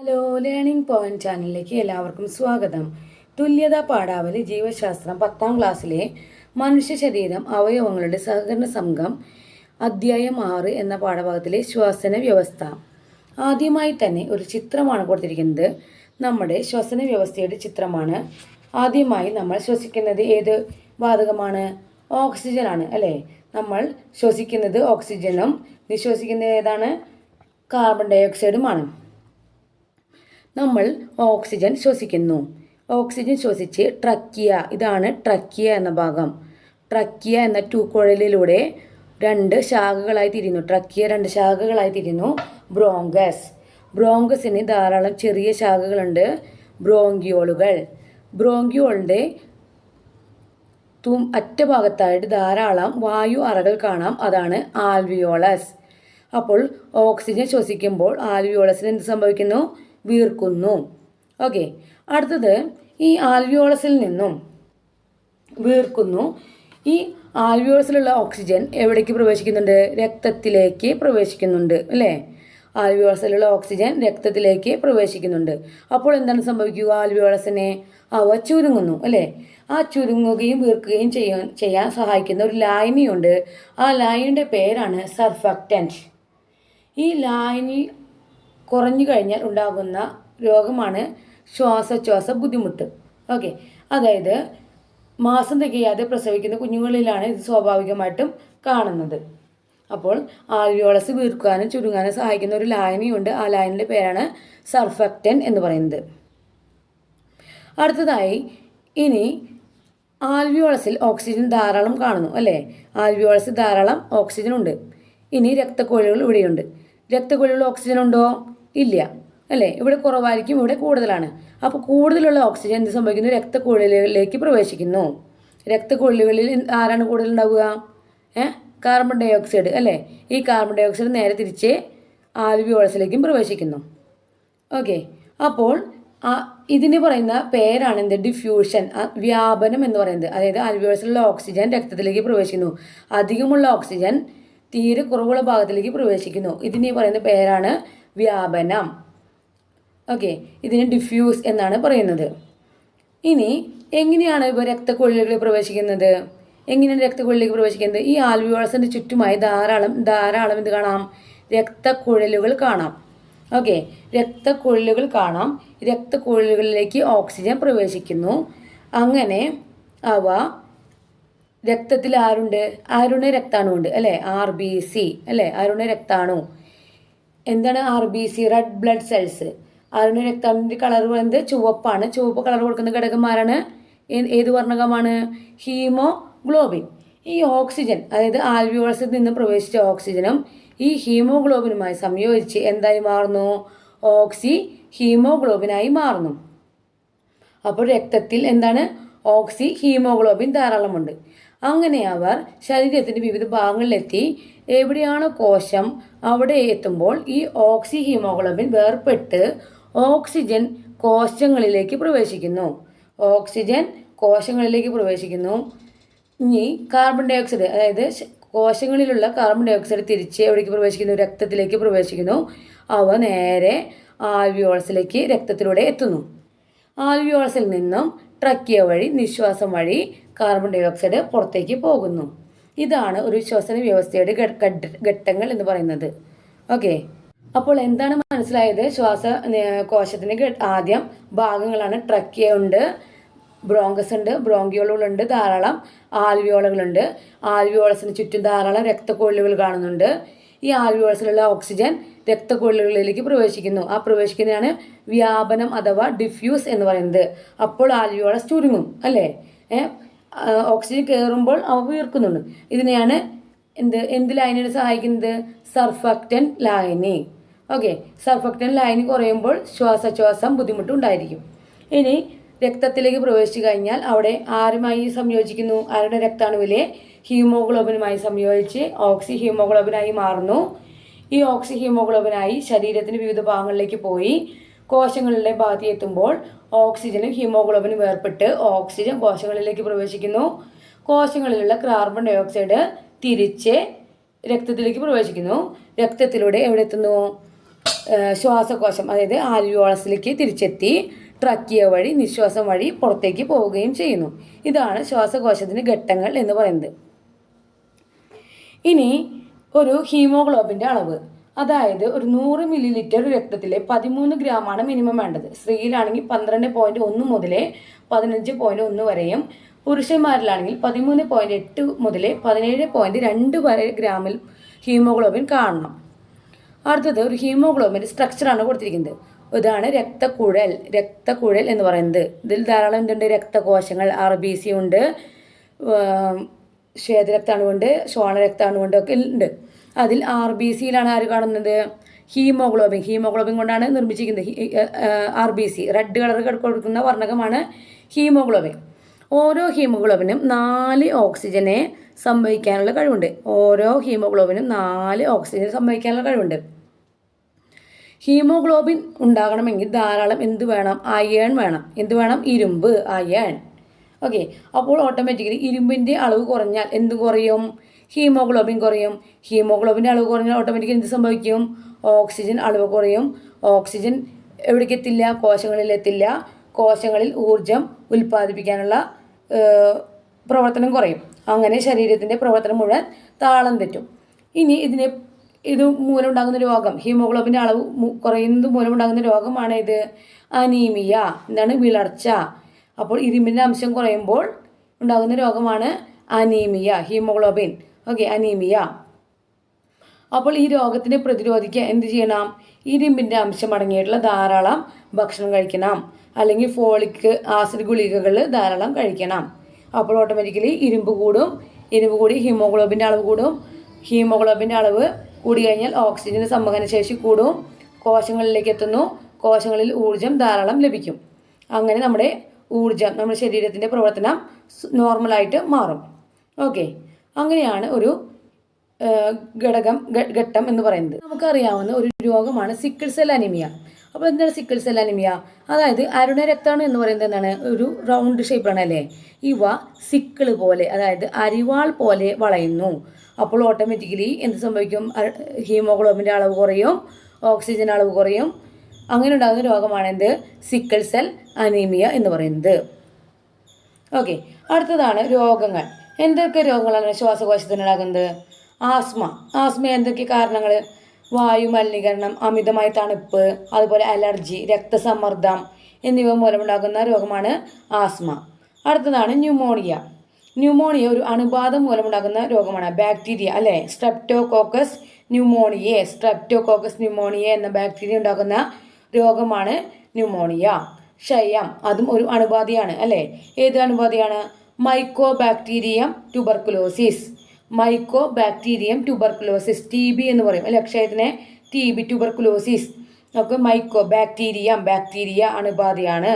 Hello learning point ചാനലിലേക്ക് എല്ലാവർക്കും സ്വാഗതം. തുല്യത പാഠാവലി ജീവശാസ്ത്രം പത്താം ക്ലാസ്സിലെ മനുഷ്യ ശരീരം അവയവങ്ങളുടെ സഹകരണ സംഘം അധ്യായം ആറ് എന്ന പാഠഭാഗത്തിലെ ശ്വസന വ്യവസ്ഥ. ആദ്യമായി തന്നെ ഒരു ചിത്രമാണ് കൊടുത്തിരിക്കുന്നത്. നമ്മുടെ ശ്വസന വ്യവസ്ഥയുടെ ചിത്രമാണ്. ആദ്യമായി നമ്മൾ ശ്വസിക്കുന്നത് ഏത് വാതകമാണ്? ഓക്സിജനാണ് അല്ലേ? നമ്മൾ ശ്വസിക്കുന്നത് ഓക്സിജനും നിശ്വസിക്കുന്നത് ഏതാണ്? കാർബൺ ഡൈ ഓക്സൈഡുമാണ്. നമ്മൾ ഓക്സിജൻ ശ്വസിക്കുന്നു. ഓക്സിജൻ ശ്വസിച്ച് ട്രക്കിയ ഇതാണ് ട്രക്കിയ എന്ന ഭാഗം. ട്രക്കിയ എന്ന ടൂക്കുഴലിലൂടെ രണ്ട് ശാഖകളായി തിരിയുന്നു. ട്രക്കിയ രണ്ട് ശാഖകളായി തിരിയുന്നു. ബ്രോങ്കസ്. ബ്രോങ്കസിന് ധാരാളം ചെറിയ ശാഖകളുണ്ട്. ബ്രോങ്കിയോളുകൾ. ബ്രോങ്കിയോളിന്റെ തും അറ്റഭാഗത്തായിട്ട് ധാരാളം വായു അറകൾ കാണാം. അതാണ് ആൽവിയോളസ്. അപ്പോൾ ഓക്സിജൻ ശ്വസിക്കുമ്പോൾ ആൽവിയോളസിന് എന്ത് സംഭവിക്കുന്നു? വീർക്കുന്നു. ഓക്കെ അടുത്തത് ഈ ആൽവിയോളസിൽ നിന്നും വീർക്കുന്നു. ഈ ആൽവിയോളസിലുള്ള ഓക്സിജൻ എവിടേക്ക് പ്രവേശിക്കുന്നുണ്ട്? രക്തത്തിലേക്ക് പ്രവേശിക്കുന്നുണ്ട് അല്ലേ? ആൽവിയോളസിലുള്ള ഓക്സിജൻ രക്തത്തിലേക്ക് പ്രവേശിക്കുന്നുണ്ട്. അപ്പോൾ എന്താണ് സംഭവിക്കുക? ആൽവിയോളസിനെ അവ ചുരുങ്ങുന്നു അല്ലേ? ആ ചുരുങ്ങുകയും വീർക്കുകയും ചെയ്യാൻ ചെയ്യാൻ സഹായിക്കുന്ന ഒരു ലായനിയുണ്ട്. ആ ലായനിയുടെ പേരാണ് സർഫക്റ്റന്റ് ഈ ലായനി കുറഞ്ഞു കഴിഞ്ഞാൽ ഉണ്ടാകുന്ന രോഗമാണ് ശ്വാസോച്ഛ്വാസ ബുദ്ധിമുട്ട്. ഓക്കെ. അതായത് മാസം തികയാതെ പ്രസവിക്കുന്ന കുഞ്ഞുങ്ങളിലാണ് ഇത് സ്വാഭാവികമായിട്ടും കാണുന്നത്. അപ്പോൾ ആൽവിയോളസ് വീർക്കാനും ചുരുങ്ങാനും സഹായിക്കുന്ന ഒരു ലായനിയുണ്ട്. ആ ലായനിയുടെ പേരാണ് സർഫക്റ്റൻ എന്ന് പറയുന്നത്. അടുത്തതായി ഇനി ആൽവിയോളസിൽ ഓക്സിജൻ ധാരാളം കാണുന്നു അല്ലേ? ആൽവിയോളസിൽ ധാരാളം ഓക്സിജൻ ഉണ്ട്. ഇനി രക്തക്കോഴികൾ ഇവിടെയുണ്ട്. രക്തക്കോഴികൾ ഓക്സിജൻ ഉണ്ടോ? ഇല്ല. അല്ലേ? ഇവിടെ കുറവായിരിക്കും ഇവിടെ കൂടുതലാണ്. അപ്പോൾ കൂടുതലുള്ള ഓക്സിജൻ എന്ത് സംഭവിക്കുന്നു? രക്തക്കുഴലുകളിലേക്ക് പ്രവേശിക്കുന്നു. രക്തക്കുഴലുകളിൽ ആരാണ് കൂടുതൽ ഉണ്ടാവുക ഏ? കാർബൺ ഡൈ ഓക്സൈഡ് അല്ലേ? ഈ കാർബൺ ഡൈ ഓക്സൈഡ് നേരെ തിരിച്ച് ആൽവിയോളസിലേക്കും പ്രവേശിക്കുന്നു. ഓക്കെ. അപ്പോൾ ഇതിന് പറയുന്ന പേരാണ് എന്ത് ഡിഫ്യൂഷൻ വ്യാപനം എന്ന് പറയുന്നത്. അതായത് ആൽവിയോളസിലുള്ള ഓക്സിജൻ രക്തത്തിലേക്ക് പ്രവേശിക്കുന്നു. അധികമുള്ള ഓക്സിജൻ തീരെ കുറവുള്ള ഭാഗത്തിലേക്ക് പ്രവേശിക്കുന്നു. ഇതിന് പറയുന്ന പേരാണ് വ്യാപനം. ഓക്കെ ഇതിന് ഡിഫ്യൂസ് എന്നാണ് പറയുന്നത്. ഇനി എങ്ങനെയാണ് ഇപ്പോൾ രക്തക്കൊള്ളികളിൽ പ്രവേശിക്കുന്നത്? എങ്ങനെയാണ് രക്തക്കുഴലിലേക്ക് പ്രവേശിക്കുന്നത്? ഈ ആൽവിയോളസിന്റെ ചുറ്റുമായി ധാരാളം ധാരാളം എന്ത് കാണാം? രക്തക്കുഴലുകൾ കാണാം. ഓക്കെ രക്തക്കുഴലുകൾ കാണാം. രക്തക്കുഴലുകളിലേക്ക് ഓക്സിജൻ പ്രവേശിക്കുന്നു. അങ്ങനെ അവ രക്തത്തിൽ ആരുണ്ട്? ആരുണ രക്താണുണ്ട്? അല്ലേ? ആർ ബി സി അല്ലേ? ആരുണ രക്താണു? എന്താണ് R B C red blood cells അതിന്റെ രക്താണുവിന്റെ കളർ പറയുന്നത് ചുവപ്പാണ്. ചുവപ്പ് കളർ കൊടുക്കുന്ന ഘടകന്മാരാണ് ഏത് വർണകമാണ്? ഹീമോഗ്ലോബിൻ. ഈ ഓക്സിജൻ അതായത് ആൽവിയോളസിൽ നിന്ന് പ്രവേശിച്ച ഓക്സിജനും ഈ ഹീമോഗ്ലോബിനുമായി സംയോജിച്ച് എന്തായി മാറുന്നു? ഓക്സി ഹീമോഗ്ലോബിനായി മാറുന്നു. അപ്പോൾ രക്തത്തിൽ എന്താണ്? ഓക്സി ഹീമോഗ്ലോബിൻ ധാരാളമുണ്ട്. അങ്ങനെ അവർ ശരീരത്തിന്റെ വിവിധ ഭാഗങ്ങളിലെത്തി എവിടെയാണോ കോശം? അവിടെ എത്തുമ്പോൾ ഈ ഓക്സി ഹീമോഗ്ലോബിൻ വേർപെട്ട് ഓക്സിജൻ കോശങ്ങളിലേക്ക് പ്രവേശിക്കുന്നു. ഓക്സിജൻ കോശങ്ങളിലേക്ക് പ്രവേശിക്കുന്നു. ഇനി കാർബൺ ഡൈ ഓക്സൈഡ് അതായത് കോശങ്ങളിലുള്ള കാർബൺ ഡൈ ഓക്സൈഡ് തിരിച്ച് എവിടേക്ക് പ്രവേശിക്കുന്നു? രക്തത്തിലേക്ക് പ്രവേശിക്കുന്നു. അവ നേരെ ആൽവിയോൾസിലേക്ക് രക്തത്തിലൂടെ എത്തുന്നു. ആൽവിയോൾസിൽ നിന്നും ട്രക്കിയ വഴി നിശ്വാസം വഴി കാർബൺ ഡൈ ഓക്സൈഡ് പുറത്തേക്ക് പോകുന്നു. ഇതാണ് ഒരു ശ്വസന വ്യവസ്ഥയുടെ ഘട്ടങ്ങൾ എന്ന് പറയുന്നത്. ഓക്കെ അപ്പോൾ എന്താണ് മനസ്സിലായത്? ശ്വാസ കോശത്തിന് ആദ്യം ഭാഗങ്ങളാണ് ട്രക്കിയ ഉണ്ട് ബ്രോങ്കസ് ഉണ്ട് ബ്രോങ്കിയോളുകളുണ്ട് ധാരാളം ആൽവിയോളുകളുണ്ട് ആൽവിയോളസിന് ചുറ്റും ധാരാളം രക്തക്കൊള്ളുകൾ കാണുന്നുണ്ട്. ഈ ആൽവിയോളസിലുള്ള ഓക്സിജൻ രക്തക്കൊള്ളുകളിലേക്ക് പ്രവേശിക്കുന്നു. ആ പ്രവേശിക്കുന്നതാണ് വ്യാപനം അഥവാ ഡിഫ്യൂസ് എന്ന് പറയുന്നത്. അപ്പോൾ ആൽവിയോളസ് ചുരുങ്ങും അല്ലേ? ഓക്സിജൻ കയറുമ്പോൾ അവ വീർക്കുന്നുണ്ട് ഇതിനെയാണ് എന്ത് എന്ത് ലൈനിനെ സഹായിക്കുന്നത്? സർഫക്റ്റൻ ലായനി ഓക്കെ സർഫക്റ്റൻ ലായനി കുറയുമ്പോൾ ശ്വാസശ്വാസം ബുദ്ധിമുട്ടുണ്ടായിരിക്കും. ഇനി രക്തത്തിലേക്ക് പ്രവേശിച്ചു കഴിഞ്ഞാൽ അവിടെ ആരുമായി സംയോജിക്കുന്നു? ആരുടെ രക്താണുവിലെ? ഹീമോഗ്ലോബിനുമായി സംയോജിച്ച് ഓക്സി ഹീമോഗ്ലോബിനായി മാറുന്നു. ഈ ഓക്സി ഹീമോഗ്ലോബിനായി ശരീരത്തിന് വിവിധ ഭാഗങ്ങളിലേക്ക് പോയി കോശങ്ങളുടെ ഭാഗത്ത് എത്തുമ്പോൾ ഓക്സിജനും ഹീമോഗ്ലോബിനും വേർപെട്ട് ഓക്സിജൻ കോശങ്ങളിലേക്ക് പ്രവേശിക്കുന്നു. കോശങ്ങളിലുള്ള കാർബൺ ഡൈ ഓക്സൈഡ് തിരിച്ച് രക്തത്തിലേക്ക് പ്രവേശിക്കുന്നു. രക്തത്തിലൂടെ എവിടെ എത്തുന്നു? ശ്വാസകോശം അതായത് ആൽവിയോളസിലേക്ക് തിരിച്ചെത്തി ട്രക്കിയ വഴി നിശ്വാസം വഴി പുറത്തേക്ക് പോവുകയും ചെയ്യുന്നു. ഇതാണ് ശ്വാസകോശത്തിന്റെ ഘട്ടങ്ങൾ എന്ന് പറയുന്നത്. ഇനി ഒരു ഹീമോഗ്ലോബിന്റെ അളവ്. അതായത് ഒരു നൂറ് മില്ലി ലിറ്റർ രക്തത്തിലെ പതിമൂന്ന് ഗ്രാമാണ് മിനിമം വേണ്ടത്. സ്ത്രീയിലാണെങ്കിൽ പന്ത്രണ്ട് പോയിന്റ് ഒന്ന് മുതലേ പതിനഞ്ച് പോയിന്റ് ഒന്ന് വരെയും പുരുഷന്മാരിലാണെങ്കിൽ പതിമൂന്ന് പോയിന്റ് എട്ട് മുതൽ പതിനേഴ് പോയിന്റ് രണ്ട് വരെ ഗ്രാമിൽ ഹീമോഗ്ലോബിൻ കാണണം. അടുത്തത് ഒരു ഹീമോഗ്ലോബിന്റെ സ്ട്രക്ചറാണ് കൊടുത്തിരിക്കുന്നത്. ഇതാണ് രക്തക്കുഴൽ രക്തക്കുഴൽ എന്ന് പറയുന്നത്. ഇതിൽ ധാരാളം എന്തുണ്ട്? രക്തകോശങ്ങൾ ആർ ബി സി ഉണ്ട് ശ്വേതരക്താണുണ്ട് ശ്വാനരക്താണുണ്ട് ഒക്കെ ഉണ്ട്. അതിൽ ആർ ബി സിയിലാണ് ആര് കാണുന്നത്? ഹീമോഗ്ലോബിൻ. ഹീമോഗ്ലോബിൻ കൊണ്ടാണ് നിർമ്മിച്ചിരിക്കുന്നത്. R B C red colour കൊടുക്കുന്ന വർണകമാണ് ഹീമോഗ്ലോബിൻ. ഓരോ ഹീമോഗ്ലോബിനും നാല് ഓക്സിജനെ സംഭവിക്കാനുള്ള കഴിവുണ്ട്. ഓരോ ഹീമോഗ്ലോബിനും നാല് ഓക്സിജൻ സംഭവിക്കാനുള്ള കഴിവുണ്ട്. ഹീമോഗ്ലോബിൻ ഉണ്ടാകണമെങ്കിൽ ധാരാളം എന്ത് വേണം? അയൺ വേണം. എന്ത് വേണം? ഇരുമ്പ്. അയൺ. ഓക്കെ. അപ്പോൾ ഓട്ടോമാറ്റിക്കലി ഇരുമ്പിന്റെ അളവ് കുറഞ്ഞാൽ എന്ത് കുറയും? ഹീമോഗ്ലോബിൻ കുറയും. ഹീമോഗ്ലോബിന്റെ അളവ് കുറഞ്ഞാൽ ഓട്ടോമാറ്റിക്കലി എന്ത് സംഭവിക്കും? ഓക്സിജൻ അളവ് കുറയും. ഓക്സിജൻ എവിടേക്ക് എത്തില്ല കോശങ്ങളിൽ എത്തില്ല കോശങ്ങളിൽ ഊർജം ഉൽപ്പാദിപ്പിക്കാനുള്ള പ്രവർത്തനം കുറയും. അങ്ങനെ ശരീരത്തിന്റെ പ്രവർത്തനം മുഴുവൻ താളം തെറ്റും. ഇനി ഇതിനെ ഇത് മൂലമുണ്ടാകുന്ന രോഗം ഹീമോഗ്ലോബിന്റെ അളവ് കുറയുന്നത് മൂലമുണ്ടാകുന്ന രോഗമാണ് ഇത്. അനീമിയ എന്താണ്? വിളർച്ച. അപ്പോൾ ഇരുമ്പിന്റെ അംശം കുറയുമ്പോൾ ഉണ്ടാകുന്ന രോഗമാണ് അനീമിയ ഹീമോഗ്ലോബിൻ. ഓക്കെ അനീമിയ അപ്പോൾ ഈ രോഗത്തിനെ പ്രതിരോധിക്കാൻ എന്ത് ചെയ്യണം? ഇരുമ്പിന്റെ അംശം അടങ്ങിയിട്ടുള്ള ധാരാളം ഭക്ഷണം കഴിക്കണം. അല്ലെങ്കിൽ ഫോളിക് ആസിഡ് ഗുളികകൾ ധാരാളം കഴിക്കണം. അപ്പോൾ ഓട്ടോമാറ്റിക്കലി ഇരുമ്പ് കൂടും. ഇരുമ്പ് കൂടി ഹീമോഗ്ലോബിന്റെ അളവ് കൂടും. ഹീമോഗ്ലോബിന്റെ അളവ് കൂടി കഴിഞ്ഞാൽ ഓക്സിജൻ സംവഹന ശേഷി കൂടും. കോശങ്ങളിലേക്ക് എത്തുന്നു. കോശങ്ങളിൽ ഊർജം ധാരാളം ലഭിക്കും. അങ്ങനെ നമ്മുടെ ഊർജം നമ്മുടെ ശരീരത്തിന്റെ പ്രവർത്തനം നോർമലായിട്ട് മാറും. ഓക്കെ അങ്ങനെയാണ് ഒരു ഘടകം ഘട്ടം എന്ന് പറയുന്നത്. നമുക്കറിയാവുന്ന ഒരു രോഗമാണ് സിക്കിൾ സെൽ അനിമിയ അപ്പോൾ എന്താണ് സിക്കിൾ സെൽ അനിമിയ അതായത് അരുണ രക്താണ് എന്ന് പറയുന്നത് എന്താണ്? ഒരു റൗണ്ട് ഷേപ്പാണ് അല്ലേ? ഇവ സിക്കിൾ പോലെ അതായത് അരിവാൾ പോലെ വളയുന്നു. അപ്പോൾ ഓട്ടോമാറ്റിക്കലി എന്ത് സംഭവിക്കും? ഹീമോഗ്ലോബിന്റെ അളവ് കുറയും ഓക്സിജൻ അളവ് കുറയും. അങ്ങനെ ഉണ്ടാകുന്ന രോഗമാണ് എന്ത്? സിക്കിൾ സെൽ അനീമിയ എന്ന് പറയുന്നത്. ഓക്കെ അടുത്തതാണ് രോഗങ്ങൾ. എന്തൊക്കെ രോഗങ്ങളാണ് ശ്വാസകോശത്തിനുണ്ടാകുന്നത്? ആസ്മ. ആസ്മ എന്തൊക്കെ കാരണങ്ങൾ വായു മലിനീകരണം അമിതമായ തണുപ്പ് അതുപോലെ അലർജി രക്തസമ്മർദ്ദം എന്നിവ മൂലമുണ്ടാകുന്ന രോഗമാണ് ആസ്മ. അടുത്തതാണ് ന്യൂമോണിയ. ന്യൂമോണിയ ഒരു അണുബാധ മൂലമുണ്ടാകുന്ന രോഗമാണ്. ബാക്ടീരിയ അല്ലേ? സ്ട്രെപ്റ്റോകോക്കസ് ന്യൂമോണിയെ സ്ട്രെപ്റ്റോകോക്കസ് ന്യൂമോണിയ എന്ന ബാക്ടീരിയ ഉണ്ടാക്കുന്ന രോഗമാണ് ന്യൂമോണിയ. ക്ഷയം. അതും ഒരു അണുബാധയാണ് അല്ലേ? ഏത് അണുബാധയാണ്? Mycobacterium tuberculosis mycobacterium tuberculosis T B എന്ന് പറയും. അല്ലെ അക്ഷയത്തിനെ? ടി ബി ട്യൂബർക്കുലോസിസ് നമുക്ക് മൈക്കോ ബാക്ടീരിയം ബാക്ടീരിയ അണുബാധയാണ്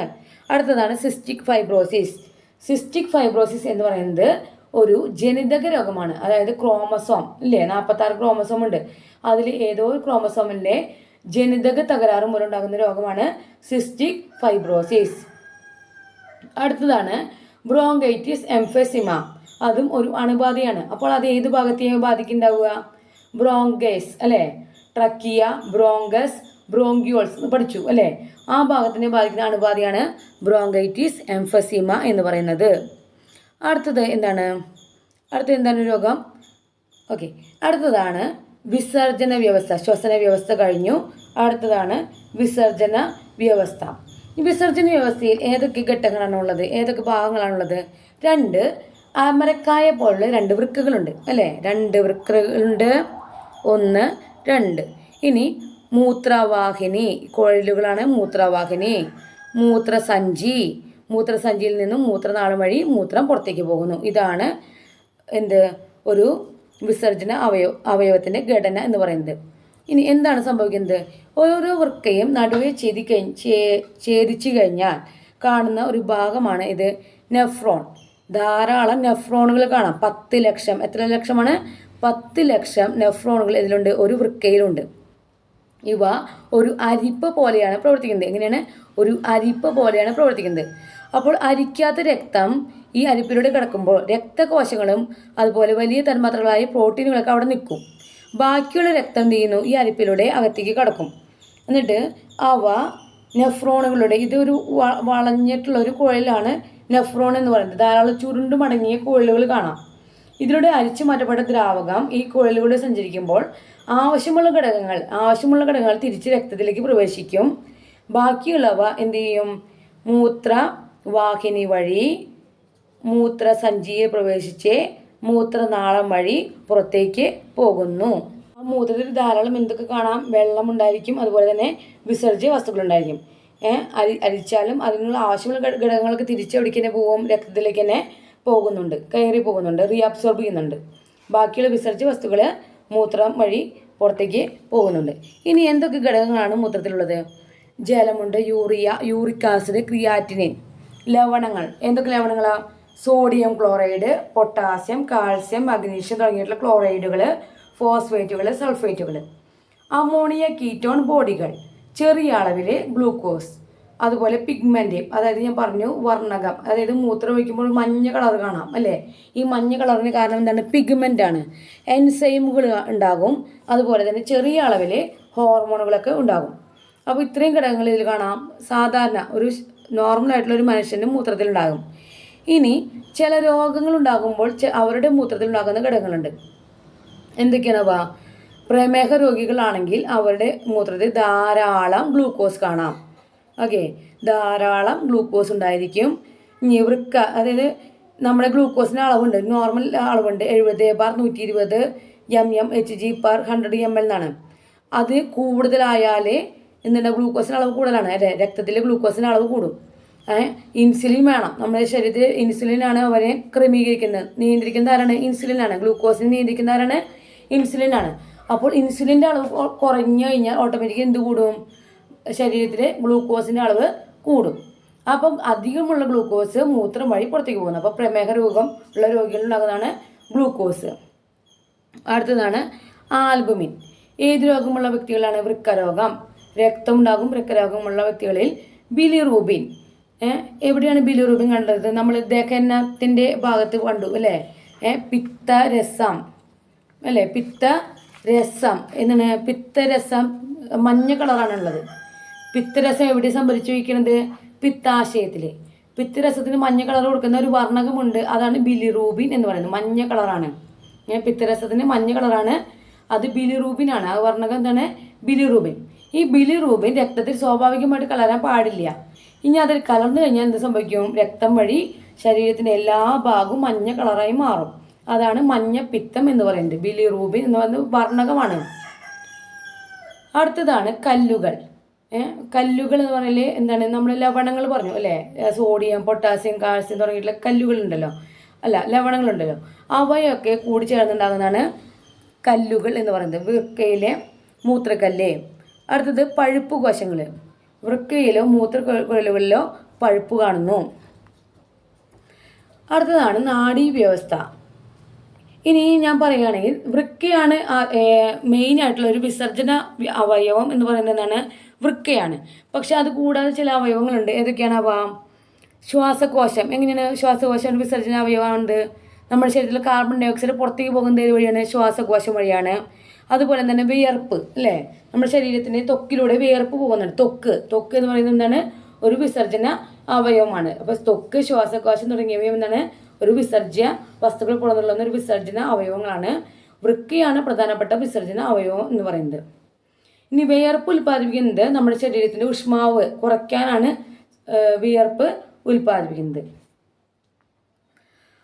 അടുത്തതാണ് സിസ്റ്റിക് ഫൈബ്രോസിസ് സിസ്റ്റിക് ഫൈബ്രോസിസ് എന്ന് പറയുന്നത് ഒരു ജനിതക രോഗമാണ്. അതായത് ക്രോമസോം ഇല്ലേ? നാൽപ്പത്താറ് ക്രോമസോം ഉണ്ട്. അതിൽ ഏതോ ഒരു ക്രോമസോമിന്റെ ജനിതക തകരാറ് മൂലം ഉണ്ടാകുന്ന രോഗമാണ് സിസ്റ്റിക് ഫൈബ്രോസിസ് അടുത്തതാണ് ബ്രോങ്കൈറ്റിസ് എംഫെസിമ അതും ഒരു അണുബാധയാണ്. അപ്പോൾ അത് ഏത് ഭാഗത്തെയാണ് ബാധിക്കുന്നുണ്ടാവുക? ബ്രോങ്കേസ് അല്ലേ? ട്രക്കിയ ബ്രോങ്കസ് ബ്രോങ്കിയോൾസ് എന്ന് പഠിച്ചു അല്ലേ? ആ ഭാഗത്തിനെ ബാധിക്കുന്ന അണുബാധയാണ് ബ്രോങ്കൈറ്റിസ് എംഫസിമ എന്ന് പറയുന്നത്. അടുത്തത് എന്താണ്? അടുത്തത് എന്താണ് രോഗം? ഓക്കെ അടുത്തതാണ് വിസർജന വ്യവസ്ഥ. ശ്വസന വ്യവസ്ഥ കഴിഞ്ഞു. അടുത്തതാണ് വിസർജന വ്യവസ്ഥ. വിസർജന വ്യവസ്ഥയിൽ ഏതൊക്കെ ഘട്ടങ്ങളാണ് ഉള്ളത്? ഏതൊക്കെ ഭാഗങ്ങളാണുള്ളത് രണ്ട് അമരക്കായ പോലുള്ള രണ്ട് വൃക്കകളുണ്ട്. അല്ലേ? രണ്ട് വൃക്കകളുണ്ട്. ഒന്ന് രണ്ട്. ഇനി മൂത്രവാഹിനി കുഴലുകളാണ് മൂത്രവാഹിനി. മൂത്രസഞ്ചി. മൂത്രസഞ്ചിയിൽ നിന്നും മൂത്രനാളം വഴി മൂത്രം പുറത്തേക്ക് പോകുന്നു. ഇതാണ് എന്ത്? ഒരു വിസർജന അവയവ അവയവത്തിന്റെ ഘടന എന്ന് പറയുന്നത്. ഇനി എന്താണ് സംഭവിക്കുന്നത്? ഓരോ വൃക്കയും നടുവെ ചെയ്തി കഴിഞ്ഞ് ഛേദിച്ചു കഴിഞ്ഞാൽ കാണുന്ന ഒരു ഭാഗമാണ് ഇത് നെഫ്രോൺ. ധാരാളം നെഫ്രോണുകൾ കാണാം. പത്ത് ലക്ഷം. എത്ര ലക്ഷമാണ്? പത്ത് ലക്ഷം നെഫ്രോണുകൾ ഇതിലുണ്ട്. ഒരു വൃക്കയിലുണ്ട്. ഇവ ഒരു അരിപ്പ പോലെയാണ് പ്രവർത്തിക്കുന്നത്. എങ്ങനെയാണ്? ഒരു അരിപ്പ പോലെയാണ് പ്രവർത്തിക്കുന്നത്. അപ്പോൾ അരിക്കാത്ത രക്തം ഈ അരിപ്പിലൂടെ കിടക്കുമ്പോൾ രക്തകോശങ്ങളും അതുപോലെ വലിയ തന്മാത്രകളായ പ്രോട്ടീനുകളൊക്കെ അവിടെ നിൽക്കും. ബാക്കിയുള്ള രക്തം എന്ത് ചെയ്യുന്നു ഈ അരിപ്പിലൂടെ അകത്തേക്ക് കടക്കും. എന്നിട്ട് അവ നെഫ്രോണുകളുടെ ഇതൊരു വളഞ്ഞിട്ടുള്ള ഒരു കുഴലാണ് നെഫ്രോൺ എന്ന് പറയുന്നത്. ധാരാളം ചുരുണ്ട് മടങ്ങിയ കുഴലുകൾ കാണാം. ഇതിലൂടെ അരിച്ചു മാറ്റപ്പെട്ട ദ്രാവകം ഈ കുഴലിലൂടെ സഞ്ചരിക്കുമ്പോൾ ആവശ്യമുള്ള ഘടകങ്ങൾ ആവശ്യമുള്ള ഘടകങ്ങൾ തിരിച്ച് രക്തത്തിലേക്ക് പ്രവേശിക്കും. ബാക്കിയുള്ളവ എന്ത് ചെയ്യും? മൂത്ര വാഹിനി വഴി മൂത്രസഞ്ചിയിൽ പ്രവേശിച്ച് മൂത്രനാളം വഴി പുറത്തേക്ക് പോകുന്നു. ആ മൂത്രത്തിൽ ധാരാളം എന്തൊക്കെ കാണാം? വെള്ളം ഉണ്ടായിരിക്കും. അതുപോലെ തന്നെ വിസർജ്യ വസ്തുക്കൾ ഉണ്ടായിരിക്കും. ഏഹ് അരി അരിച്ചാലും അതിനുള്ള ആവശ്യമുള്ള ഘട- ഘടകങ്ങളൊക്കെ തിരിച്ചവിടേക്ക് തന്നെ പോകും രക്തത്തിലേക്ക് തന്നെ പോകുന്നുണ്ട്. കയറി പോകുന്നുണ്ട്. റീഅബ്സോർബ് ചെയ്യുന്നുണ്ട്. ബാക്കിയുള്ള വിസർജ്യ വസ്തുക്കൾ മൂത്രം വഴി പുറത്തേക്ക് പോകുന്നുണ്ട്. ഇനി എന്തൊക്കെ ഘടകങ്ങളാണ് മൂത്രത്തിലുള്ളത്? ജലമുണ്ട് യൂറിയ യൂറിക് ആസിഡ് ക്രിയാറ്റിനിൻ ലവണങ്ങൾ. എന്തൊക്കെ ലവണങ്ങളാ? Sodium chloride potassium calcium magnesium തുടങ്ങിയിട്ടുള്ള ക്ലോറൈഡുകൾ ഫോസ്ഫേറ്റുകൾ സൾഫേറ്റുകൾ. Ammonia ketone ബോഡികൾ. ചെറിയ അളവിൽ ഗ്ലൂക്കോസ്. അതുപോലെ പിഗ്മെന്റ് അതായത് ഞാൻ പറഞ്ഞു വർണകം. അതായത് മൂത്രം ഒഴിക്കുമ്പോൾ മഞ്ഞ കളർ കാണാം അല്ലേ? ഈ മഞ്ഞ കളറിന് കാരണം എന്താണ്? പിഗ്മെന്റ് ആണ്. എൻസൈമുകൾ ഉണ്ടാകും. അതുപോലെ തന്നെ ചെറിയ അളവിൽ ഹോർമോണുകളൊക്കെ ഉണ്ടാകും. അപ്പോൾ ഇത്രയും ഘടകങ്ങൾ ഇതിൽ കാണാം. സാധാരണ ഒരു നോർമൽ ആയിട്ടുള്ള ഒരു മനുഷ്യന്റെ മൂത്രത്തിൽ ഉണ്ടാകും ഇനി ചില രോഗങ്ങൾ ഉണ്ടാകുമ്പോൾ അവരുടെ മൂത്രത്തിൽ ഉണ്ടാകുന്ന ഘടകങ്ങളുണ്ട് എന്തൊക്കെയാണവ പ്രമേഹ രോഗികളാണെങ്കിൽ അവരുടെ മൂത്രത്തിൽ ധാരാളം ഗ്ലൂക്കോസ് കാണാം. ഓക്കെ. ധാരാളം ഗ്ലൂക്കോസ് ഉണ്ടായിരിക്കും. ഇനി വൃക്ക അതായത് നമ്മുടെ ഗ്ലൂക്കോസിന് അളവുണ്ട്. നോർമൽ അളവുണ്ട്. എഴുപത് ബാർ നൂറ്റി ഇരുപത് M M H G per hundred M L എന്നാണ്. അത് കൂടുതലായാൽ എന്താണ് ഗ്ലൂക്കോസിന് അളവ് കൂടുതലാണ്. അല്ലേ? രക്തത്തിലെ ഗ്ലൂക്കോസിന് അളവ് കൂടും. ഇൻസുലിൻ വേണം. നമ്മുടെ ശരീരത്തിൽ ഇൻസുലിനാണ് അവരെ ക്രമീകരിക്കുന്നത്. നിയന്ത്രിക്കുന്ന ആരാണ്? ഇൻസുലിനാണ് ഗ്ലൂക്കോസിനെ നിയന്ത്രിക്കുന്ന ആരാണ്? ഇൻസുലിനാണ് അപ്പോൾ ഇൻസുലിന്റെ അളവ് കുറഞ്ഞു കഴിഞ്ഞാൽ ഓട്ടോമാറ്റിക്കലി എന്ത് കൂടും? ശരീരത്തിലെ ഗ്ലൂക്കോസിന്റെ അളവ് കൂടും. അപ്പം അധികമുള്ള ഗ്ലൂക്കോസ് മൂത്രം വഴി പുറത്തേക്ക് പോകുന്നു. അപ്പോൾ പ്രമേഹ രോഗം ഉള്ള രോഗികളുണ്ടാകുന്നതാണ് ഗ്ലൂക്കോസ് അടുത്തതാണ് ആൽബുമിൻ ഏത് രോഗമുള്ള വ്യക്തികളാണ് വൃക്കരോഗം? രക്തമുണ്ടാകും വൃക്കരോഗമുള്ള വ്യക്തികളിൽ ബിലിറൂബിൻ എവിടെയാണ് ബിലിറൂബിൻ കണ്ടത്? നമ്മൾ ദഹനത്തിന്റെ ഭാഗത്ത് കണ്ടു അല്ലേ? പിത്ത രസം അല്ലേ? പിത്ത രസം എന്താണ് പിത്തരസം മഞ്ഞ കളറാണ് ഉള്ളത്. പിത്തരസം എവിടെ സംഭരിച്ചു വയ്ക്കുന്നത് പിത്താശയത്തിൽ പിത്തരസത്തിന് മഞ്ഞ കളർ കൊടുക്കുന്ന ഒരു വർണകമുണ്ട്. അതാണ് ബിലിറൂബിൻ എന്ന് പറയുന്നത്. മഞ്ഞ കളറാണ്. പിത്തരസത്തിന് മഞ്ഞ കളറാണ്. അത് ബിലിറൂബിനാണ്. ആ വർണകം എന്താണ്? ബിലിറൂബിൻ. ഈ ബിലിറൂബിൻ രക്തത്തിൽ സ്വാഭാവികമായിട്ട് കളരാൻ പാടില്ല. ഇനി അതിൽ കലർന്നു കഴിഞ്ഞാൽ എന്ത് സംഭവിക്കും? രക്തം വഴി ശരീരത്തിന്റെ എല്ലാ ഭാഗവും മഞ്ഞ കളറായി മാറും. അതാണ് മഞ്ഞ പിത്തം എന്ന് പറയുന്നത്. ബിലിറൂബിൻ എന്ന് പറയുന്നത് വർണകമാണ്. അടുത്തതാണ് കല്ലുകൾ. കല്ലുകൾ എന്ന് പറഞ്ഞാൽ എന്താണ്? നമ്മൾ ലവണങ്ങൾ പറഞ്ഞു അല്ലേ? സോഡിയം പൊട്ടാസ്യം കാൽസ്യം തുടങ്ങിയിട്ടുള്ള കല്ലുകൾ ഉണ്ടല്ലോ. അല്ല ലവണങ്ങളുണ്ടല്ലോ അവയൊക്കെ കൂടി ചേർന്നുണ്ടാകുന്നതാണ് കല്ലുകൾ എന്ന് പറയുന്നത്. വൃക്കയിലെ മൂത്രക്കല്ല്. അടുത്തത് പഴുപ്പ് കോശങ്ങൾ വൃക്കയിലോ മൂത്രക്കുഴലുകളിലോ പഴുപ്പ് കാണുന്നു. അടുത്തതാണ് നാഡീ വ്യവസ്ഥ ഇനി ഞാൻ പറയുകയാണെങ്കിൽ വൃക്കയാണ് മെയിൻ ആയിട്ടുള്ള ഒരു വിസർജന അവയവം എന്ന് പറയുന്നത് എന്താണ് വൃക്കയാണ്. പക്ഷെ അത് കൂടാതെ ചില അവയവങ്ങളുണ്ട്. ഏതൊക്കെയാണ് അവ? ശ്വാസകോശം. എങ്ങനെയാണ് ശ്വാസകോശം വിസർജന അവയവമാണ് നമ്മുടെ ശരീരത്തിൽ കാർബൺ ഡൈ ഓക്സൈഡ് പുറത്തേക്ക് പോകുന്നത് ഏത് വഴിയാണ്? ശ്വാസകോശം വഴിയാണ്. അതുപോലെ തന്നെ വിയർപ്പ് അല്ലേ? നമ്മുടെ ശരീരത്തിന്റെ തൊക്കിലൂടെ വിയർപ്പ് പോകുന്നുണ്ട്. തൊക്ക്. തൊക്ക് എന്ന് പറയുന്നത് എന്താണ്? ഒരു വിസർജന അവയവമാണ്. അപ്പോൾ തൊക്ക് ശ്വാസകോശം തുടങ്ങിയവയും എന്താണ്? ഒരു വിസർജ്യ വസ്തുക്കൾ പുറത്തുള്ള ഒരു വിസർജന അവയവങ്ങളാണ്. വൃക്കയാണ് പ്രധാനപ്പെട്ട വിസർജന അവയവം എന്ന് പറയുന്നത്. ഇനി വിയർപ്പ് ഉൽപ്പാദിപ്പിക്കുന്നത് നമ്മുടെ ശരീരത്തിന്റെ ഉഷ്മാവ് കുറയ്ക്കാനാണ് വിയർപ്പ് ഉൽപ്പാദിപ്പിക്കുന്നത്.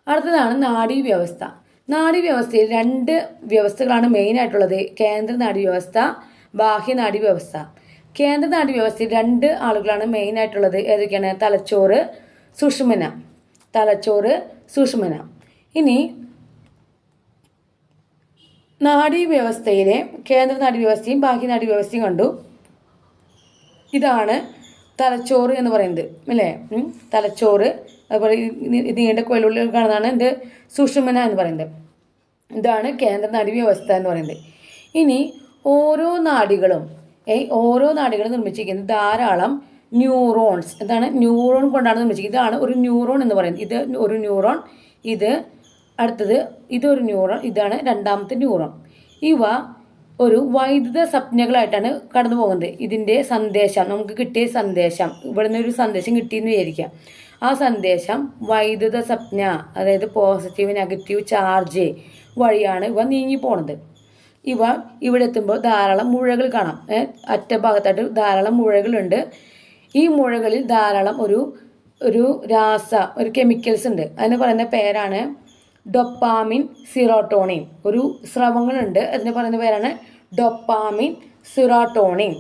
അടുത്തതാണ് നാഡീ വ്യവസ്ഥ നാഡീ വ്യവസ്ഥയിൽ രണ്ട് വ്യവസ്ഥകളാണ് മെയിൻ ആയിട്ടുള്ളത്. കേന്ദ്ര നാഡി വ്യവസ്ഥ ബാഹ്യ നാഡി വ്യവസ്ഥ കേന്ദ്ര നാഡി വ്യവസ്ഥയിൽ രണ്ട് ആളുകളാണ് മെയിൻ ആയിട്ടുള്ളത്. ഏതൊക്കെയാണ്? തലച്ചോറ് സുഷുമന. തലച്ചോറ് സുഷുമന. ഇനി നാഡീ വ്യവസ്ഥയിലെ കേന്ദ്ര നാഡി വ്യവസ്ഥയും ബാഹ്യ നാഡി വ്യവസ്ഥയും കണ്ടു. ഇതാണ് തലച്ചോറ് എന്ന് പറയുന്നത്. അല്ലേ. തലച്ചോറ് അതുപോലെ നീണ്ട കൊയിലുള്ളിൽ കാണുന്നതാണ് എന്ത് സുഷുമന എന്ന് പറയുന്നത്. ഇതാണ് കേന്ദ്ര നാഡി വ്യവസ്ഥ എന്ന് പറയുന്നത്. ഇനി ഓരോ നാടികളും ഓരോ നാടികളും നിർമ്മിച്ചിരിക്കുന്നത് ധാരാളം ന്യൂറോൺസ്. എന്താണ്? ന്യൂറോൺ കൊണ്ടാണ് നിർമ്മിച്ചിരിക്കുന്നത്. ഇതാണ് ഒരു ന്യൂറോൺ എന്ന് പറയുന്നത്. ഇത് ഒരു ന്യൂറോൺ ഇത് അടുത്തത് ഇതൊരു ന്യൂറോൺ ഇതാണ് രണ്ടാമത്തെ ന്യൂറോൺ. ഇവ ഒരു വൈദ്യുത സ്വപ്നകളായിട്ടാണ് കടന്നു പോകുന്നത് ഇതിന്റെ സന്ദേശം നമുക്ക് കിട്ടിയ സന്ദേശം. ഇവിടുന്ന് ഒരു സന്ദേശം കിട്ടിയെന്ന് വിചാരിക്കാം ആ സന്ദേശം വൈദ്യുത സംജ്ഞ അതായത് പോസിറ്റീവ് നെഗറ്റീവ് ചാർജ് വഴിയാണ് ഇവ നീങ്ങി പോണത്. ഇവ ഇവിടെ എത്തുമ്പോൾ ധാരാളം മുഴകൾ കാണാം. അറ്റ അറ്റഭാഗത്തായിട്ട് ധാരാളം മുഴകളുണ്ട്. ഈ മുഴകളിൽ ധാരാളം ഒരു ഒരു രാസ ഒരു കെമിക്കൽസ് ഉണ്ട്. അതിന് പറയുന്ന പേരാണ് ഡൊപ്പാമിൻ സിറോട്ടോണിൻ ഒരു സ്രവങ്ങളുണ്ട്. അതിന് പറയുന്ന പേരാണ് ഡൊപ്പാമിൻ സിറോട്ടോണിൻ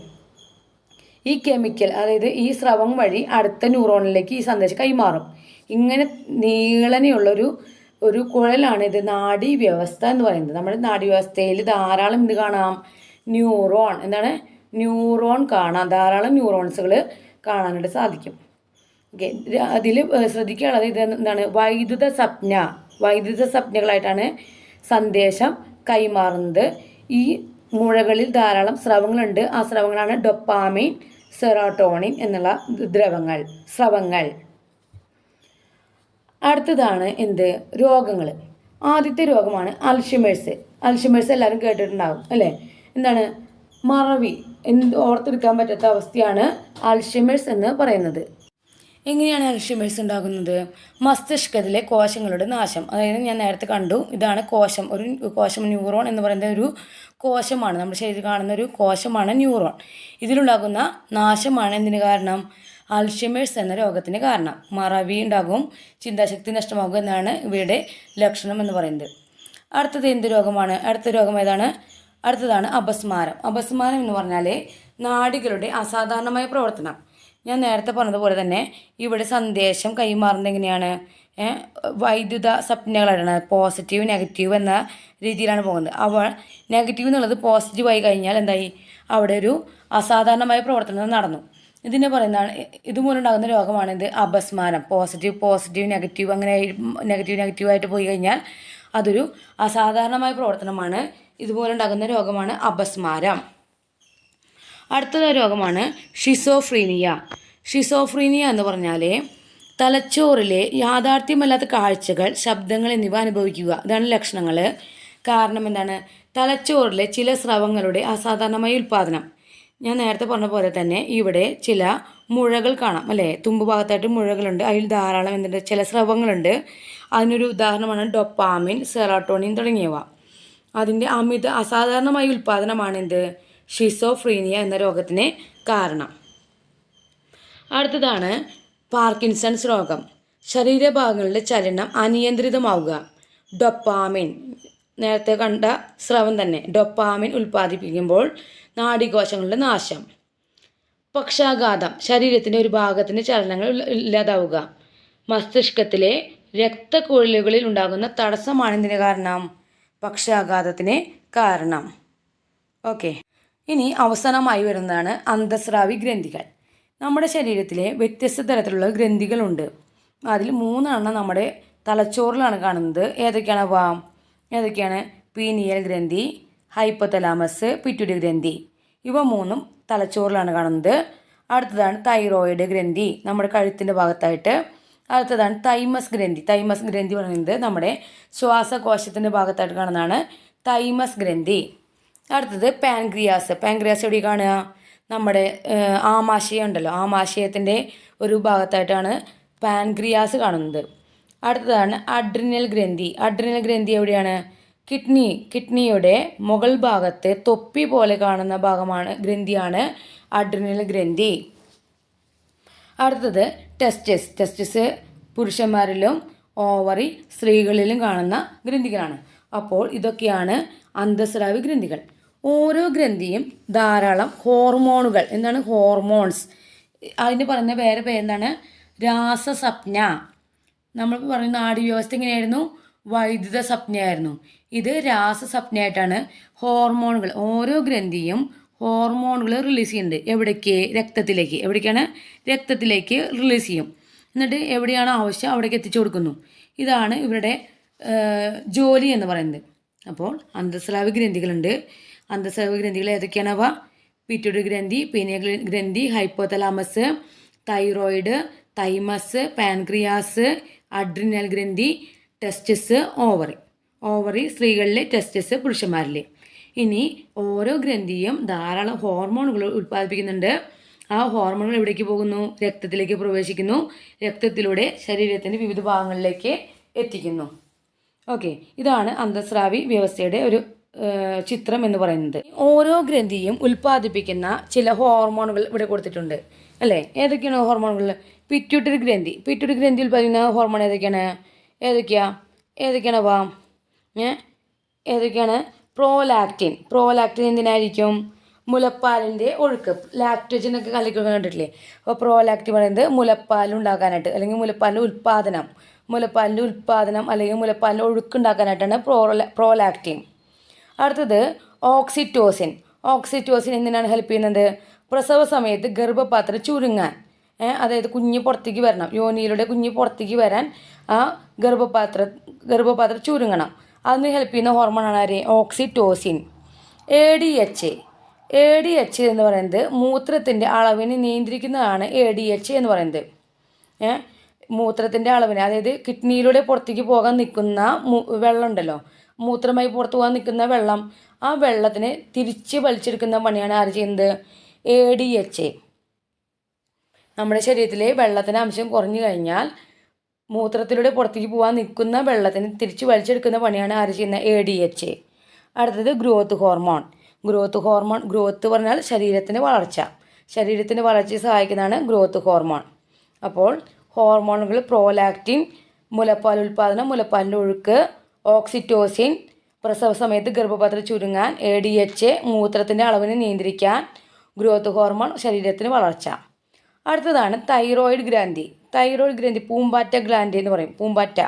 ഈ കെമിക്കൽ അതായത് ഈ സ്രവം വഴി അടുത്ത ന്യൂറോണിലേക്ക് ഈ സന്ദേശം കൈമാറും. ഇങ്ങനെ നീളനെയുള്ളൊരു ഒരു കുഴലാണ് ഇത് നാഡീ വ്യവസ്ഥ എന്ന് പറയുന്നത്. നമ്മുടെ നാഡീ വ്യവസ്ഥയിൽ ധാരാളം എന്ത് കാണാം? ന്യൂറോൺ എന്താണ്? ന്യൂറോൺ കാണാം. ധാരാളം ന്യൂറോൺസുകൾ കാണാനായിട്ട് സാധിക്കും. ഓക്കെ അതിൽ ശ്രദ്ധിക്കാനുള്ളത് ഇത് എന്താണ്? വൈദ്യുത സ്വപ്ന വൈദ്യുത സ്വപ്നകളായിട്ടാണ് സന്ദേശം കൈമാറുന്നത്. ഈ മുഴകളിൽ ധാരാളം സ്രവങ്ങളുണ്ട്. ആ സ്രവങ്ങളാണ് ഡൊപ്പാമിൻ സെറോട്ടോണിൻ എന്നുള്ള ദ്രവങ്ങൾ സ്രവങ്ങൾ. അടുത്തതാണ് എന്ത്? രോഗങ്ങൾ. ആദ്യത്തെ രോഗമാണ് അൽഷിമേഴ്സ്. അൽഷിമേഴ്സ് എല്ലാവരും കേട്ടിട്ടുണ്ടാകും അല്ലേ? എന്താണ്? മറവി. എന്ത് ഓർത്തെടുക്കാൻ പറ്റാത്ത അവസ്ഥയാണ് അൽഷിമേഴ്സ് എന്ന് പറയുന്നത്. എങ്ങനെയാണ് അൽഷിമേഴ്സ് ഉണ്ടാകുന്നത്? മസ്തിഷ്കത്തിലെ കോശങ്ങളുടെ നാശം. അതായത് ഞാൻ നേരത്തെ കണ്ടു ഇതാണ് കോശം. ഒരു കോശം ന്യൂറോൺ എന്ന് പറയുന്ന ഒരു കോശമാണ്. നമ്മുടെ ശരീരത്തിൽ കാണുന്ന ഒരു കോശമാണ് ന്യൂറോൺ. ഇതിലുണ്ടാകുന്ന നാശമാണ് എന്തിന് കാരണം? അൽഷിമേഴ്സ് എന്ന രോഗത്തിന് കാരണം. മറവി ഉണ്ടാകും ചിന്താശക്തി നഷ്ടമാകും എന്നാണ് ഇവയുടെ ലക്ഷണം എന്ന് പറയുന്നത്. അടുത്തത് എന്ത് രോഗമാണ്? അടുത്ത രോഗം ഏതാണ്? അടുത്തതാണ് അപസ്മാരം. അപസ്മാരം എന്ന് പറഞ്ഞാൽ നാടികളുടെ അസാധാരണമായ പ്രവർത്തനം. ഞാൻ നേരത്തെ പറഞ്ഞതുപോലെ തന്നെ ഇവിടെ സന്ദേശം കൈമാറുന്നത് എങ്ങനെയാണ്? വൈദ്യുത സ്വപ്നങ്ങളാണ്. പോസിറ്റീവ് നെഗറ്റീവ് എന്ന രീതിയിലാണ് പോകുന്നത്. അവൾ നെഗറ്റീവ് എന്നുള്ളത് പോസിറ്റീവായി കഴിഞ്ഞാൽ എന്തായി? അവിടെ ഒരു അസാധാരണമായ പ്രവർത്തനം നടന്നു. ഇതിനെ പറയുന്നതാണ് ഇതുമൂലം ഉണ്ടാകുന്ന രോഗമാണ് ഇത് അപസ്മാനം. പോസിറ്റീവ് പോസിറ്റീവ് നെഗറ്റീവ് അങ്ങനെ നെഗറ്റീവ് നെഗറ്റീവായിട്ട് പോയി കഴിഞ്ഞാൽ അതൊരു അസാധാരണമായ പ്രവർത്തനമാണ്. ഇതുപോലെ ഉണ്ടാകുന്ന രോഗമാണ് അപസ്മാരം. അടുത്തത് രോഗമാണ് ഷിസോഫ്രീനിയ ഷിസോഫ്രീനിയ എന്ന് പറഞ്ഞാൽ തലച്ചോറിലെ യാഥാർത്ഥ്യമല്ലാത്ത കാഴ്ചകൾ ശബ്ദങ്ങൾ എന്നിവ അനുഭവിക്കുക. ഇതാണ് ലക്ഷണങ്ങൾ കാരണം എന്താണ്? തലച്ചോറിലെ ചില സ്രവങ്ങളുടെ അസാധാരണമായ ഉൽപ്പാദനം. ഞാൻ നേരത്തെ പറഞ്ഞ പോലെ തന്നെ ഇവിടെ ചില മുഴകൾ കാണാം അല്ലേ? തുമ്പ് ഭാഗത്തായിട്ട് മുഴകളുണ്ട് അതിൽ ധാരാളം എന്തുണ്ട്? ചില സ്രവങ്ങളുണ്ട്. അതിനൊരു ഉദാഹരണമാണ് ഡൊപ്പാമിൻ സെറാട്ടോണിൻ തുടങ്ങിയവ. അതിന്റെ അമിത അസാധാരണമായ ഉൽപ്പാദനമാണ് എന്ത്? ഷിസോഫ്രീനിയ എന്ന രോഗത്തിന് കാരണം. അടുത്തതാണ് പാർക്കിൻസൺസ് രോഗം. ശരീരഭാഗങ്ങളുടെ ചലനം അനിയന്ത്രിതമാവുക. ഡൊപ്പാമിൻ. നേരത്തെ കണ്ട സ്രവം തന്നെ. ഡൊപ്പാമിൻ ഉൽപ്പാദിപ്പിക്കുമ്പോൾ നാഡീകോശങ്ങളുടെ നാശം. പക്ഷാഘാതം. ശരീരത്തിന്റെ ഒരു ഭാഗത്തിന്റെ ചലനങ്ങൾ ഇല്ലാതാവുക. മസ്തിഷ്കത്തിലെ രക്തക്കുഴലുകളിൽ ഉണ്ടാകുന്ന തടസ്സമാണ് ഇതിന് കാരണം. പക്ഷാഘാതത്തിന് കാരണം. ഓക്കെ. ഇനി അവസാനമായി വരുന്നതാണ് അന്തസ്രാവി ഗ്രന്ഥികൾ. നമ്മുടെ ശരീരത്തിലെ വ്യത്യസ്ത തരത്തിലുള്ള ഗ്രന്ഥികളുണ്ട്. അതിൽ മൂന്നെണ്ണം നമ്മുടെ തലച്ചോറിലാണ് കാണുന്നത്. ഏതൊക്കെയാണ് അവ ഏതൊക്കെയാണ്? പീനിയൽ ഗ്രന്ഥി ഹൈപ്പത്തലാമസ് പിറ്റുടി ഗ്രന്ഥി. ഇവ മൂന്നും തലച്ചോറിലാണ് കാണുന്നത്. അടുത്തതാണ് തൈറോയിഡ് ഗ്രന്ഥി നമ്മുടെ കഴുത്തിന്റെ ഭാഗത്തായിട്ട്. അടുത്തതാണ് തൈമസ് ഗ്രന്ഥി. തൈമസ് ഗ്രന്ഥി പറയുന്നത് നമ്മുടെ ശ്വാസകോശത്തിന്റെ ഭാഗത്തായിട്ട് കാണുന്നതാണ് തൈമസ് ഗ്രന്ഥി. അടുത്തത് പാൻക്രിയാസ്. പാൻക്രിയാസ് എവിടെ കാണുക? നമ്മുടെ ആമാശയം ഉണ്ടല്ലോ. ആമാശയത്തിന്റെ ഒരു ഭാഗത്തായിട്ടാണ് പാൻക്രിയാസ് കാണുന്നത്. അടുത്തതാണ് അഡ്രിനൽ ഗ്രന്ഥി. അഡ്രിനൽ ഗ്രന്ഥി എവിടെയാണ്? കിഡ്നി കിഡ്നിയുടെ മുകൾ ഭാഗത്ത് തൊപ്പി പോലെ കാണുന്ന ഭാഗമാണ് ഗ്രന്ഥിയാണ് അഡ്രിനൽ ഗ്രന്ഥി. അടുത്തത് ടെസ്റ്റസ്. ടെസ്റ്റസ് പുരുഷന്മാരിലും ഓവറി സ്ത്രീകളിലും കാണുന്ന ഗ്രന്ഥികളാണ്. അപ്പോൾ ഇതൊക്കെയാണ് അന്തസ്രാവി ഗ്രന്ഥികൾ. ഓരോ ഗ്രന്ഥിയും ധാരാളം ഹോർമോണുകൾ. എന്താണ്? ഹോർമോൺസ്. അതിന് പറയുന്ന വേറെ പേരെന്താണ്? രാസസപ്ന. നമ്മൾ പറയുന്ന നാഡീവ്യവസ്ഥ എങ്ങനെയായിരുന്നു? വൈദ്യുത സ്വപ്നയായിരുന്നു ഇത് രാസസപ്നയായിട്ടാണ് ഹോർമോണുകൾ. ഓരോ ഗ്രന്ഥിയും ഹോർമോണുകൾ റിലീസ് ചെയ്യുന്നുണ്ട്. എവിടേക്ക്? രക്തത്തിലേക്ക്. എവിടേക്കാണ്? രക്തത്തിലേക്ക് റിലീസ് ചെയ്യും. എന്നിട്ട് എവിടെയാണ് ആവശ്യം? അവിടേക്ക് എത്തിച്ചു കൊടുക്കുന്നു. ഇതാണ് ഇവരുടെ ജോലി എന്ന് പറയുന്നത്. അപ്പോൾ അന്തസ്രാവി ഗ്രന്ഥികളുണ്ട്. അന്തസ്രാവി ഗ്രന്ഥികൾ ഏതൊക്കെയാണ് അവ പിറ്റുടി ഗ്രന്ഥി പീനിയ ഗ്രന്ഥി hypothalamus thyroid thymus pancreas adrenal ഗ്രന്ഥി ടെസ്റ്റസ് ഓവറി. ഓവറി സ്ത്രീകളിലെ ടെസ്റ്റസ് പുരുഷന്മാരിലെ. ഇനി ഓരോ ഗ്രന്ഥിയും ധാരാളം ഹോർമോണുകൾ ഉൽപ്പാദിപ്പിക്കുന്നുണ്ട് ആ ഹോർമോണുകൾ എവിടേക്ക് പോകുന്നു? രക്തത്തിലേക്ക് പ്രവേശിക്കുന്നു. രക്തത്തിലൂടെ ശരീരത്തിന്റെ വിവിധ ഭാഗങ്ങളിലേക്ക് എത്തിക്കുന്നു. ഓക്കെ. ഇതാണ് അന്തസ്രാവി വ്യവസ്ഥയുടെ ഒരു ചിത്രം എന്ന് പറയുന്നത്. ഓരോ ഗ്രന്ഥിയും ഉൽപ്പാദിപ്പിക്കുന്ന ചില ഹോർമോണുകൾ ഇവിടെ കൊടുത്തിട്ടുണ്ട്. അല്ലേ? ഏതൊക്കെയാണ് ഹോർമോണുകൾ? പിറ്റ്യൂട്ടറി ഗ്രന്ഥി. പിറ്റ്യൂട്ടറി ഗ്രന്ഥി ഉൽപ്പാദിക്കുന്ന ഹോർമോൺ ഏതൊക്കെയാണ്? ഏതൊക്കെയാ? ഏതൊക്കെയാണ് ഏ? ഏതൊക്കെയാണ്? പ്രോലാക്റ്റിൻ. പ്രോലാക്റ്റിൻ എന്തിനായിരിക്കും? മുലപ്പാലിന്റെ ഒഴുക്ക്. ലാക്ടോജനൊക്കെ കലക്കൊക്കെ കണ്ടിട്ടില്ലേ? അപ്പോൾ പ്രോലാക്റ്റിൻ പറയുന്നത് മുലപ്പാൽ ഉണ്ടാക്കാനായിട്ട് അല്ലെങ്കിൽ മുലപ്പാലിന്റെ ഉൽപ്പാദനം. മുലപ്പാലിന്റെ ഉൽപ്പാദനം അല്ലെങ്കിൽ മുലപ്പാലിന്റെ ഒഴുക്ക് ഉണ്ടാക്കാനായിട്ടാണ് പ്രോ പ്രോലാക്റ്റിൻ. അടുത്തത് ഓക്സിറ്റോസിൻ. ഓക്സിറ്റോസിൻ എന്തിനാണ് ഹെൽപ്പ് ചെയ്യുന്നത്? പ്രസവ സമയത്ത് ഗർഭപാത്രം ചുരുങ്ങാൻ. അതായത് കുഞ്ഞ് പുറത്തേക്ക് വരണം. യോനിയിലൂടെ കുഞ്ഞ് പുറത്തേക്ക് വരാൻ ആ ഗർഭപാത്ര ഗർഭപാത്രം ചുരുങ്ങണം. അതിന് ഹെൽപ്പ് ചെയ്യുന്ന ഹോർമോണാണ് ആര്? Oxytocin. A D H A D H എന്ന് പറയുന്നത് മൂത്രത്തിന്റെ അളവിനെ നിയന്ത്രിക്കുന്നതാണ് എ ഡി എച്ച് എന്ന് പറയുന്നത്. മൂത്രത്തിന്റെ അളവിന് അതായത് കിഡ്നിയിലൂടെ പുറത്തേക്ക് പോകാൻ നിൽക്കുന്ന വെള്ളം ഉണ്ടല്ലോ മൂത്രമായി പുറത്തു പോകാൻ നിൽക്കുന്ന വെള്ളം ആ വെള്ളത്തിനെ തിരിച്ച് വലിച്ചെടുക്കുന്ന പണിയാണ് ആര് ചെയ്യുന്നത്? എ ഡി എച്ച് എ നമ്മുടെ ശരീരത്തിലെ വെള്ളത്തിന്റെ അംശം കുറഞ്ഞു കഴിഞ്ഞാൽ മൂത്രത്തിലൂടെ പുറത്തേക്ക് പോകാൻ നിൽക്കുന്ന വെള്ളത്തിന് തിരിച്ച് വലിച്ചെടുക്കുന്ന പണിയാണ് ആര് ചെയ്യുന്ന എ ഡി എച്ച് എ അടുത്തത് growth hormone growth hormone growth പറഞ്ഞാൽ ശരീരത്തിന്റെ വളർച്ച. ശരീരത്തിന്റെ വളർച്ചയെ സഹായിക്കുന്നതാണ് ഗ്രോത്ത് ഹോർമോൺ അപ്പോൾ ഹോർമോണുകൾ പ്രോലാക്റ്റിൻ മുലപ്പാൽ ഉൽപ്പാദനം മുലപ്പാലിന്റെ ഒഴുക്ക് ഓക്സിറ്റോസിൻ പ്രസവ സമയത്ത് ഗർഭപാത്രം ചുരുങ്ങാൻ എ ഡി എച്ച് മൂത്രത്തിന്റെ അളവിനെ നിയന്ത്രിക്കാൻ ഗ്രോത്ത് ഹോർമോൺ ശരീരത്തിന് വളർച്ച. അടുത്തതാണ് തൈറോയിഡ് ഗ്രാന്തി തൈറോയിഡ് ഗ്രാന്തി പൂമ്പാറ്റ ഗ്ലാൻഡി എന്ന് പറയും. പൂമ്പാറ്റ.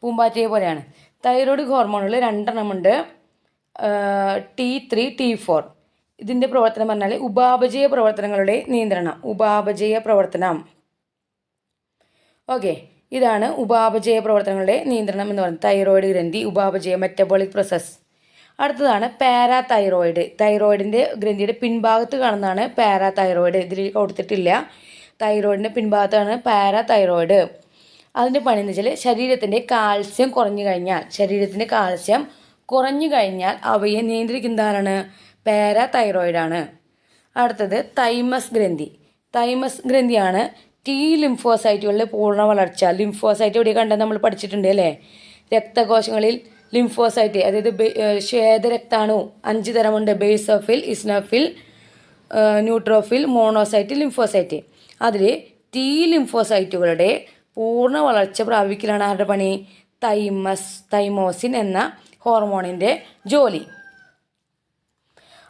പൂമ്പാറ്റയെ പോലെയാണ്. തൈറോയിഡ് ഹോർമോണുകൾ രണ്ടെണ്ണമുണ്ട്. ടി ത്രീ ടി ഫോർ ഇതിന്റെ പ്രവർത്തനം പറഞ്ഞാൽ ഉപാപചയ പ്രവർത്തനങ്ങളുടെ നിയന്ത്രണം. ഉപാപചയ പ്രവർത്തനം. ഓക്കെ ഇതാണ് ഉപാപചയ പ്രവർത്തനങ്ങളുടെ നിയന്ത്രണം എന്ന് പറയുന്നത്. തൈറോയിഡ് ഗ്രന്ഥി ഉപാപചയ മെറ്റബോളിക് പ്രോസസ്സ് അടുത്തതാണ് പാരാ തൈറോയിഡ് തൈറോയിഡിന്റെ ഗ്രന്ഥിയുടെ പിൻഭാഗത്ത് കാണുന്നതാണ് പാരാ തൈറോയിഡ് ഇതിൽ കൊടുത്തിട്ടില്ല. തൈറോയിഡിന്റെ പിൻഭാഗത്താണ് പാരാ തൈറോയിഡ് അതിന്റെ പണി എന്ന് വെച്ചാൽ ശരീരത്തിന്റെ കാൽസ്യം കുറഞ്ഞു കഴിഞ്ഞാൽ ശരീരത്തിന്റെ കാൽസ്യം കുറഞ്ഞു കഴിഞ്ഞാൽ അവയെ നിയന്ത്രിക്കുന്ന ആരാണ്? പാരാ തൈറോയിഡാണ് അടുത്തത് തൈമസ് ഗ്രന്ഥി. തൈമസ് ഗ്രന്ഥിയാണ് ടി ലിംഫോസൈറ്റുകളിൽ പൂർണ വളർച്ച ലിംഫോസൈറ്റ് ഇവിടെ കണ്ടത് നമ്മൾ പഠിച്ചിട്ടുണ്ട് അല്ലേ? രക്തകോശങ്ങളിൽ ലിംഫോസൈറ്റ് അതായത് ശ്വേതരക്താണു അഞ്ച് തരമുണ്ട് basophil eosinophil neutrophil monocyte lymphocyte അതിൽ ടി ലിംഫോസൈറ്റുകളുടെ പൂർണ വളർച്ച പ്രാപിക്കലാണ് ആരുടെ പണി? തൈമസ് തൈമോസിൻ എന്ന ഹോർമോണിന്റെ ജോലി.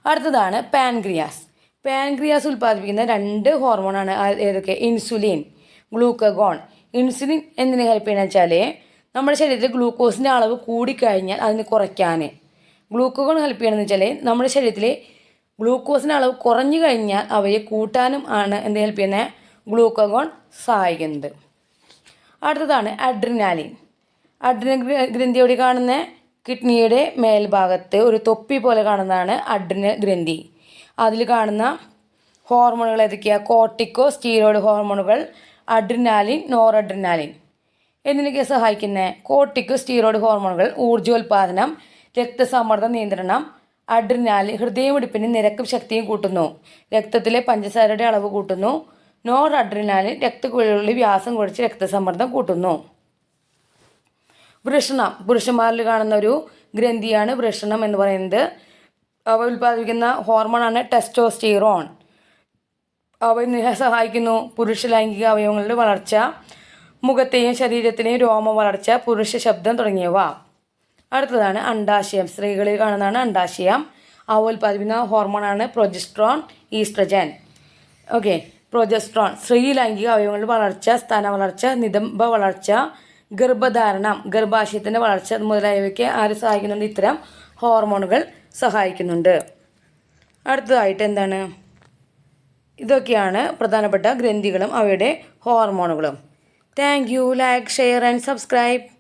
അടുത്തതാണ് പാൻക്രിയാസ് പാൻക്രിയാസ് ഉൽപ്പാദിപ്പിക്കുന്ന രണ്ട് ഹോർമോണാണ് ഏതൊക്കെ? ഇൻസുലിൻ ഗ്ലൂക്കഗോൺ ഇൻസുലിൻ എന്തിനെ ഹെൽപ്പ് ചെയ്യുന്നത് വെച്ചാൽ നമ്മുടെ ശരീരത്തിൽ ഗ്ലൂക്കോസിന്റെ അളവ് കൂടിക്കഴിഞ്ഞാൽ അതിന് കുറയ്ക്കാൻ. ഗ്ലൂക്കഗോൺ ഹെൽപ്പ് ചെയ്യണമെന്ന് വെച്ചാൽ നമ്മുടെ ശരീരത്തിൽ ഗ്ലൂക്കോസിന്റെ അളവ് കുറഞ്ഞു കഴിഞ്ഞാൽ അവയെ കൂട്ടാനും ആണ് എന്ത് ഹെൽപ്പ് ചെയ്യുന്നത് ഗ്ലൂക്കഗോൺ സഹായിക്കുന്നത് അടുത്തതാണ് അഡ്രിനാലിൻ അഡ്രിന ഗ്ര- ഗ്രന്ഥി എവിടെ കാണുന്ന? കിഡ്നിയുടെ മേൽഭാഗത്ത് ഒരു തൊപ്പി പോലെ കാണുന്നതാണ് അഡ്രിന ഗ്രന്ഥി. അതിൽ കാണുന്ന ഹോർമോണുകൾ ഏതൊക്കെയാണ് കോർട്ടിക്കോ സ്റ്റീറോയിഡ് ഹോർമോണുകൾ അഡ്രിനാലിൻ നോർ അഡ്രിനാലിൻ എന്നിവയ്ക്ക് സഹായിക്കുന്നത് കോർട്ടിക്കോ സ്റ്റീറോയിഡ് ഹോർമോണുകൾ ഊർജോൽപാദനം രക്തസമ്മർദ്ദ നിയന്ത്രണം അഡ്രിനാലിൻ ഹൃദയമിടിപ്പിന് നിരക്കും ശക്തിയും കൂട്ടുന്നു. രക്തത്തിലെ പഞ്ചസാരയുടെ അളവ് കൂട്ടുന്നു. നോർ അഡ്രിനാലിൻ രക്തക്കുഴലുകളിൽ വ്യാസം കുറച്ച് രക്തസമ്മർദ്ദം കൂട്ടുന്നു. വൃഷണം. പുരുഷന്മാരിൽ കാണുന്ന ഒരു ഗ്രന്ഥിയാണ് വൃഷണം എന്ന് പറയുന്നത്. ഉൽപ്പാദിപ്പിക്കുന്ന ഹോർമോണാണ് ടെസ്റ്റോസ്റ്റീറോൺ. അവ സഹായിക്കുന്നു പുരുഷ ലൈംഗിക അവയവങ്ങളുടെ വളർച്ച മുഖത്തെയും ശരീരത്തിനെയും രോമ വളർച്ച പുരുഷ ശബ്ദം തുടങ്ങിയവ. അടുത്തതാണ് അണ്ടാശയം. സ്ത്രീകളിൽ കാണുന്നതാണ് അണ്ടാശയം. അവ ഉൽപ്പാദിപ്പിക്കുന്ന ഹോർമോണാണ് പ്രൊജസ്ട്രോൺ ഈസ്ട്രജൻ. Okay progesterone. സ്ത്രീ ലൈംഗിക അവയവങ്ങളുടെ വളർച്ച സ്ഥാന വളർച്ച നിതംബ വളർച്ച ഗർഭധാരണം ഗർഭാശയത്തിന്റെ വളർച്ച മുതലായവയ്ക്ക് ആര് സഹായിക്കുന്നുണ്ട് ഇത്തരം ഹോർമോണുകൾ സഹായിക്കുന്നുണ്ട്. അടുത്തതായിട്ട് എന്താണ്? ഇതൊക്കെയാണ് പ്രധാനപ്പെട്ട ഗ്രന്ഥികളും അവയുടെ ഹോർമോണുകളും. Thank you. Like share and subscribe